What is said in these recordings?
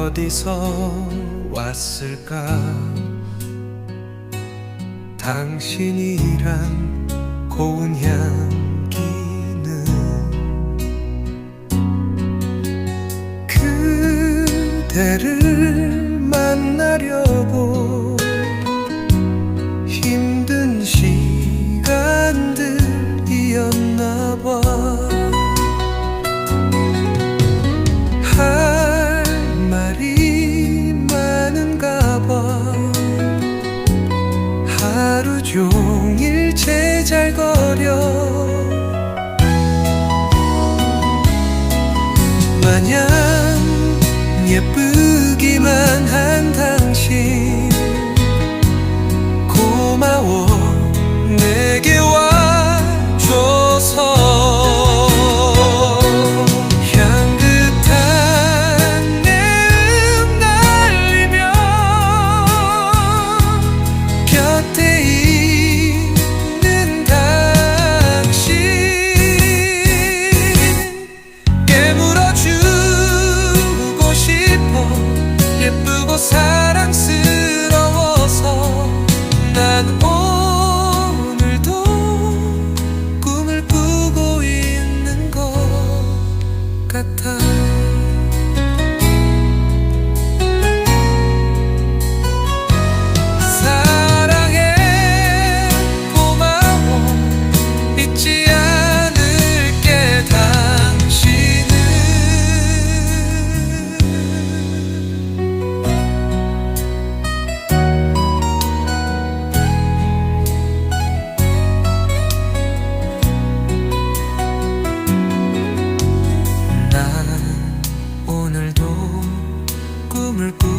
어디서 왔을까? 당신이란 고운 향기는 그대를 만나려고 하루 종일 제잘거려. 마냥 꿈을 꾸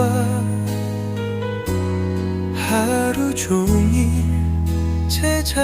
나와 하루 종일 제잘거려.